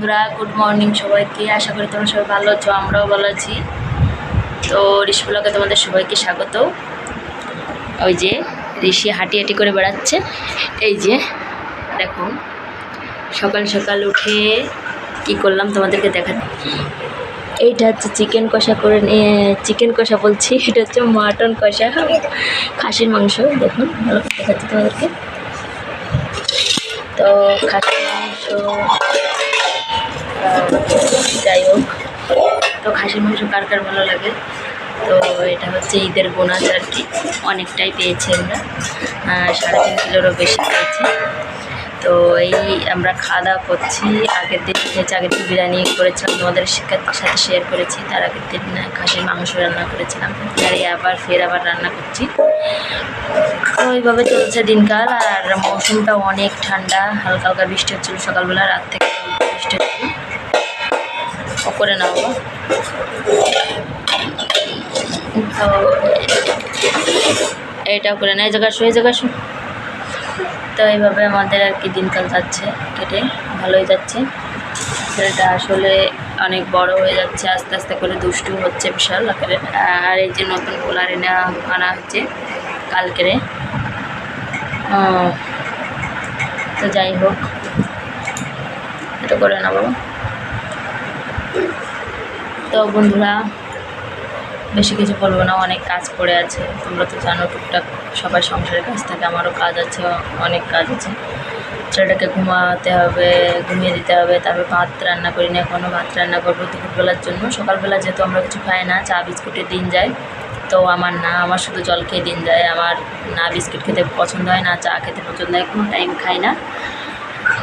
বন্ধুরা good morning সবাইকে। আশা করি তোমরা সবাই ভালো আছো, আমরাও ভালো আছি। তো ঋষি ঋষিগুলোকে তোমাদের সবাইকে স্বাগত। ওই যে ঋষি হাঁটি হাঁটি করে বেড়াচ্ছে। এই যে, দেখো, সকাল সকাল উঠে কি করলাম তোমাদেরকে দেখা এইটা হচ্ছে চিকেন কষা করে নিয়ে, চিকেন কষা বলছি, এটা হচ্ছে মাটন কষা, খাসির মাংস। দেখুন ভালো দেখাচ্ছি তোমাদেরকে। তো খাসির মাংস যাই হোক, তো খাসির মাংস কার কার ভালো লাগে? তো এটা হচ্ছে ঈদের বোনাস আর কি। অনেকটাই পেয়েছি আমরা। সাড়ে তিন কিলোরও বেশি পেয়েছি। তো এই আমরা খাওয়া দাওয়া করছি। আগের দিন খেয়েছি, আগের দিন বিরিয়ানি করেছিলাম। তোমাদের শিক্ষার্থীর সাথে শেয়ার করেছি। তার আগের দিন খাসির মাংস রান্না করেছিলাম। আর আবার ফের আবার রান্না করছি। তো এইভাবে চলছে দিনকাল। আর মৌসুমটা অনেক ঠান্ডা। হালকা হালকা বৃষ্টি হচ্ছিল সকালবেলা, রাত থেকে বৃষ্টি হচ্ছিল। করে গো। তো এইটাও করে না এই জায়গা এই জায়গা তো এইভাবে আমাদের আর কি দিনকাল যাচ্ছে, কেটে ভালোই যাচ্ছে। ছেলেটা আসলে অনেক বড় হয়ে যাচ্ছে, আস্তে আস্তে করে দুষ্টু হচ্ছে বিশাল আকারের আর এই যে নতুন কুলার এনে আনা হচ্ছে কালকেরে। তো যাই হোক, এটা করে না বাবা। তো বন্ধুরা, বেশি কিছু বলব না, অনেক কাজ পড়ে আছে। তোমরা তো জানো, টুকটাক সবার সংসারের কাজ থাকে, আমারও কাজ আছে, অনেক কাজ আছে। ছেলেটাকে ঘুমাতে হবে, ঘুমিয়ে দিতে হবে, তারপর ভাত রান্না করি না এখনও ভাত রান্না করব দুপুরবেলার জন্য। সকালবেলা যেহেতু আমরা কিছু খাই না, চা বিস্কুটের দিন যায়। তো আমার না, আমার শুধু জল খেয়ে দিন যায়, আমার না বিস্কুট খেতে পছন্দ হয় না, চা খেতে পছন্দ হয়, কোনো টাইম খাই না।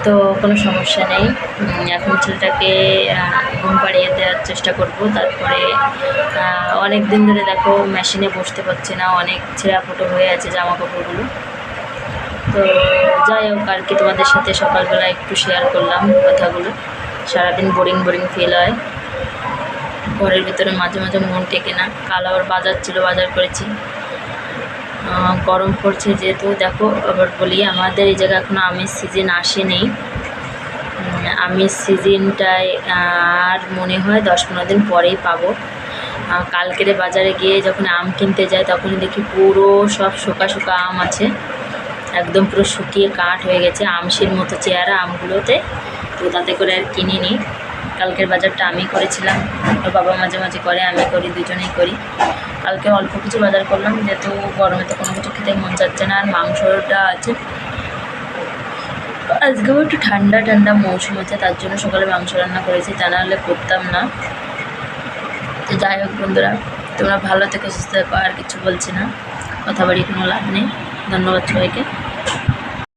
তো কোনো সমস্যা নেই। এখন ছেলেটাকে ঘুম পাড়িয়ে দেওয়ার চেষ্টা করব। তারপরে অনেক দিন ধরে দেখো মেশিনে বসতে পারছি না। অনেক ছেঁড়া ফুটো হয়ে আছে জামা কাপড়গুলো তো যাই হোক, আর কি তোমাদের সাথে সকালবেলা একটু শেয়ার করলাম কথাগুলো। সারাদিন বোরিং বোরিং ফিল হয়। ঘরের ভিতরে মাঝে মাঝে মন টেকে না। কাল আবার বাজার ছিল, বাজার করেছি। গরম পড়ছে যেহেতু, দেখো, আবার বলি, আমাদের এই জায়গায় এখনও আমের সিজন আসেনি। আমের সিজনটায় আর মনে হয় দশ পনেরো দিন পরেই পাবো। কালকেরে বাজারে গিয়ে যখন আম কিনতে যাই, তখন দেখি পুরো সব শুকা শুকা আম আছে। একদম পুরো শুকিয়ে কাঠ হয়ে গেছে। আমশির মতো চেয়ারা আমগুলোতে। তো তাতে করে আর কিনিনি। কালকের বাজারটা আমি করেছিলাম। ওর বাবা মাঝে মাঝে করে, আমি করি, দুজনেই করি। কালকে অল্প কিছু বাজার করলাম, যেহেতু গরমে তো কোনো কিছু খেতে মন যাচ্ছে না, আর মাংসটা আছে। আজকেও একটু ঠান্ডা ঠান্ডা মৌসুম আছে তার জন্য সকালে মাংস রান্না করেছি, তা নাহলে করতাম না। তো যাই হোক বন্ধুরা, তোমরা ভালো থেকে, সুস্থ থেকো, আর কিছু বলছি না। কথা বাড়ি কোনো লাভ নেই। ধন্যবাদ সবাইকে।